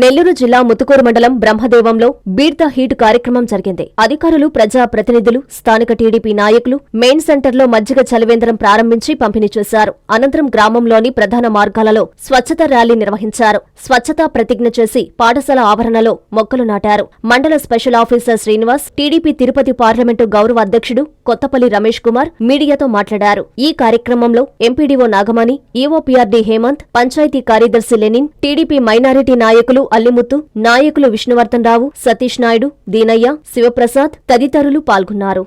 నెల్లూరు జిల్లా ముతుకూరు మండలం బ్రహ్మదేవంలో beat the heat కార్యక్రమం జరిగింది. అధికారులు ప్రజా ప్రతినిధులు స్థానిక టీడీపీ నాయకులు మెయిన్ సెంటర్లో మజ్జిగ చలివేంద్రం ప్రారంభించి పంపిణీ చేశారు. అనంతరం గ్రామంలోని ప్రధాన మార్గాలలో స్వచ్ఛత ర్యాలీ నిర్వహించారు. స్వచ్ఛతా ప్రతిజ్ఞ చేసి పాఠశాల ఆవరణలో మొక్కలు నాటారు. మండల special officer Srinivas TDP Tirupati parliament గౌరవ అధ్యక్షుడు కొత్తపల్లి రమేష్ కుమార్ మీడియాతో మాట్లాడారు. ఈ కార్యక్రమంలో ఎంపీడీఓ నాగమణి ఈఓపీఆర్డీ హేమంత్ పంచాయతీ కార్యదర్శి లెనిన్ టీడీపీ మైనారిటీ నాయకులు అల్లిముత్తు నాయకులు విష్ణువర్ధన్ రావు సతీష్ నాయుడు దీనయ్య శివప్రసాద్ తదితరులు పాల్గొన్నారు.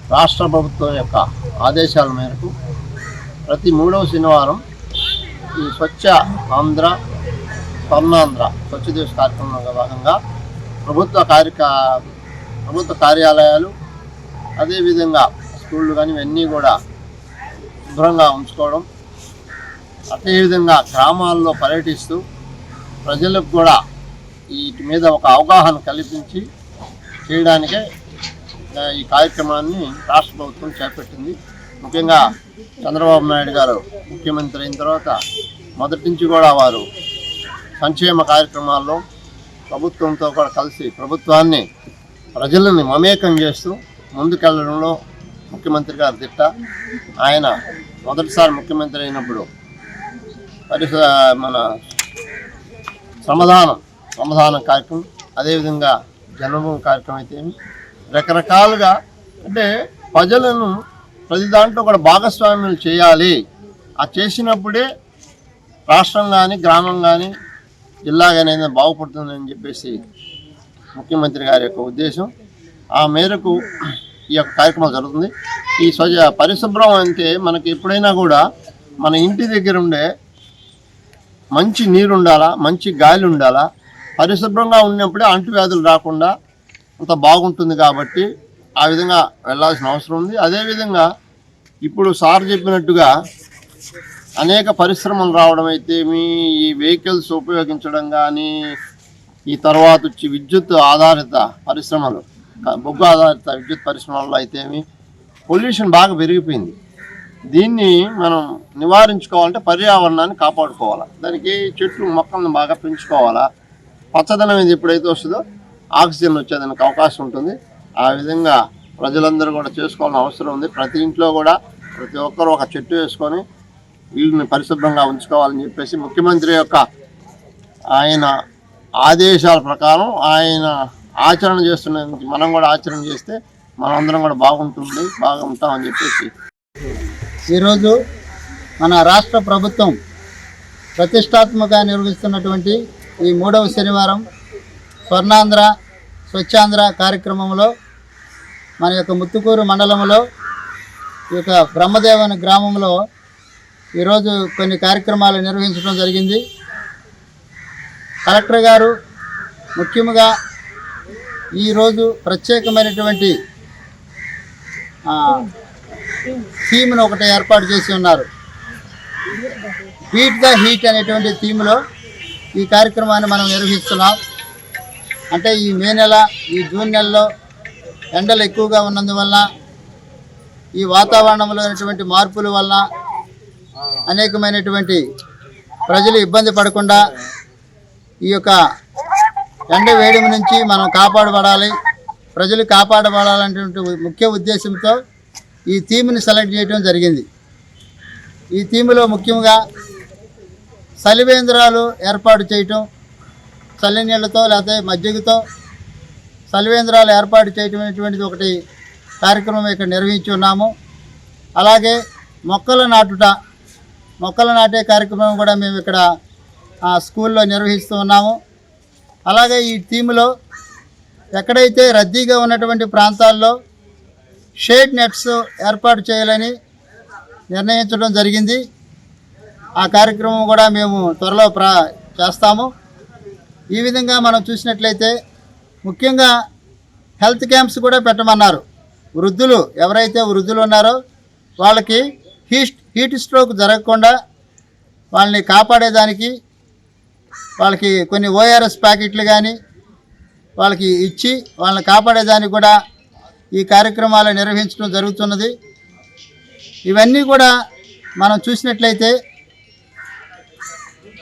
రాష్ట్ర ప్రభుత్వం యొక్క ఆదేశాల మేరకు ప్రతి మూడవ శనివారం ఈ స్వచ్ఛ ఆంధ్ర స్వర్ణాంధ్ర స్వచ్ఛ దివస్ కార్యక్రమంలో భాగంగా ప్రభుత్వ కార్యక ప్రభుత్వ కార్యాలయాలు అదేవిధంగా స్కూళ్ళు కానీ ఇవన్నీ కూడా శుభ్రంగా ఉంచుకోవడం అదేవిధంగా గ్రామాల్లో పర్యటిస్తూ ప్రజలకు కూడా వీటి మీద ఒక అవగాహన కల్పించి చేయడానికే ఈ కార్యక్రమాన్ని రాష్ట్ర ప్రభుత్వం చేపట్టింది. ముఖ్యంగా చంద్రబాబు నాయుడు గారు ముఖ్యమంత్రి అయిన తర్వాత మొదటి నుంచి కూడా వారు సంక్షేమ కార్యక్రమాల్లో ప్రభుత్వంతో కూడా కలిసి ప్రభుత్వాన్ని ప్రజలని మమేకం చేస్తూ ముందుకెళ్ళడంలో ముఖ్యమంత్రి గారు దిట్ట. ఆయన మొదటిసారి ముఖ్యమంత్రి అయినప్పుడు పరిస మన శ్రమదానం శ్రమదానం కార్యక్రమం అదేవిధంగా జన్మభూమి కార్యక్రమం అయితే ఏమి, రకరకాలుగా అంటే ప్రజలను ప్రతి దాంట్లో కూడా భాగస్వామ్యం చేయాలి. ఆ చేసినప్పుడే రాష్ట్రం కానీ గ్రామం కానీ జిల్లా కానీ ఏదైనా బాగుపడుతుందని చెప్పేసి ముఖ్యమంత్రి గారి యొక్క ఉద్దేశం. ఆ మేరకు ఈ యొక్క కార్యక్రమం జరుగుతుంది. ఈ స్వజ పరిశుభ్రం అంటే మనకి ఎప్పుడైనా కూడా మన ఇంటి దగ్గర ఉండే మంచి నీరు ఉండాలా మంచి గాలి ఉండాలా పరిశుభ్రంగా ఉన్నప్పుడే అంటువ్యాధులు రాకుండా అంత బాగుంటుంది కాబట్టి ఆ విధంగా వెళ్ళాల్సిన అవసరం ఉంది. అదేవిధంగా ఇప్పుడు సార్ చెప్పినట్టుగా అనేక పరిశ్రమలు రావడం అయితే మీ ఈ వెహికల్స్ ఉపయోగించడం కానీ ఈ తర్వాత వచ్చి విద్యుత్ ఆధారిత పరిశ్రమలు బొగ్గు ఆధారిత విద్యుత్ పరిశ్రమల్లో అయితేమి పొల్యూషన్ బాగా పెరిగిపోయింది. దీన్ని మనం నివారించుకోవాలంటే పర్యావరణాన్ని కాపాడుకోవాలి. దానికి చెట్లు మొక్కలను బాగా పెంచుకోవాలా. పచ్చదనం ఇది ఎప్పుడైతే వస్తుందో ఆక్సిజన్ వచ్చేదానికి అవకాశం ఉంటుంది. ఆ విధంగా ప్రజలందరూ కూడా చేసుకోవాల్సిన అవసరం ఉంది. ప్రతి ఇంట్లో కూడా ప్రతి ఒక్కరు ఒక చెట్టు వేసుకొని వీళ్ళని పరిశుభ్రంగా ఉంచుకోవాలని చెప్పేసి ముఖ్యమంత్రి యొక్క ఆయన ఆదేశాల ప్రకారం ఆయన ఆచరణ చేస్తున్న మనం కూడా ఆచరణ చేస్తే మనందరం కూడా బాగుంటుంది బాగా ఉంటామని చెప్పేసి ఈరోజు మన రాష్ట్ర ప్రభుత్వం ప్రతిష్టాత్మకంగా నిర్వహిస్తున్నటువంటి ఈ మూడవ శనివారం స్వర్ణాంధ్ర స్వచ్ఛాంధ్ర కార్యక్రమంలో మన యొక్క ముత్తుకూరు మండలంలో ఈ యొక్క బ్రహ్మదేవని గ్రామంలో ఈరోజు కొన్ని కార్యక్రమాలు నిర్వహించడం జరిగింది. కలెక్టర్ గారు ముఖ్యంగా ఈరోజు ప్రత్యేకమైనటువంటి థీమ్ను ఒకటి ఏర్పాటు చేసి ఉన్నారు. బీట్ ద హీట్ అనేటువంటి థీమ్లో ఈ కార్యక్రమాన్ని మనం నిర్వహిస్తున్నాం. అంటే ఈ మే నెల ఈ జూన్ నెలలో ఎండలు ఎక్కువగా ఉన్నందువల్ల ఈ వాతావరణంలో ఉన్నటువంటి మార్పుల వల్ల అనేకమైనటువంటి ప్రజలు ఇబ్బంది పడకుండా ఈ యొక్క ఎండ వేడిమి నుంచి మనం కాపాడబడాలి. ప్రజలు కాపాడబడాలనేటువంటి ముఖ్య ఉద్దేశంతో ఈ థీమ్ని సెలెక్ట్ చేయడం జరిగింది. ఈ థీమ్లో ముఖ్యంగా సలివేంద్రాలు ఏర్పాటు చేయటం చల్లి నీళ్ళతో లేకపోతే మజ్జిగతో సలివేంద్రాలు ఏర్పాటు చేయటం అనేటువంటిది ఒకటి కార్యక్రమం ఇక్కడ నిర్వహించి ఉన్నాము. అలాగే మొక్కలు నాటుట మొక్కలు నాటే కార్యక్రమం కూడా మేము ఇక్కడ స్కూల్లో నిర్వహిస్తూ ఉన్నాము. అలాగే ఈ థీమ్లో ఎక్కడైతే రద్దీగా ఉన్నటువంటి ప్రాంతాల్లో షేడ్ నెట్స్ ఏర్పాటు చేయాలని నిర్ణయించడం జరిగింది. ఆ కార్యక్రమం కూడా మేము త్వరలో ప్రా చేస్తాము. ఈ విధంగా మనం చూసినట్లయితే ముఖ్యంగా హెల్త్ క్యాంప్స్ కూడా పెట్టమన్నారు. వృద్ధులు ఎవరైతే వృద్ధులు ఉన్నారో వాళ్ళకి హీట్ హీట్ స్ట్రోక్ జరగకుండా వాళ్ళని కాపాడేదానికి వాళ్ళకి కొన్ని ఓఆర్ఎస్ ప్యాకెట్లు కానీ వాళ్ళకి ఇచ్చి వాళ్ళని కాపాడేదానికి కూడా ఈ కార్యక్రమాలు నిర్వహించడం జరుగుతున్నది. ఇవన్నీ కూడా మనం చూసినట్లయితే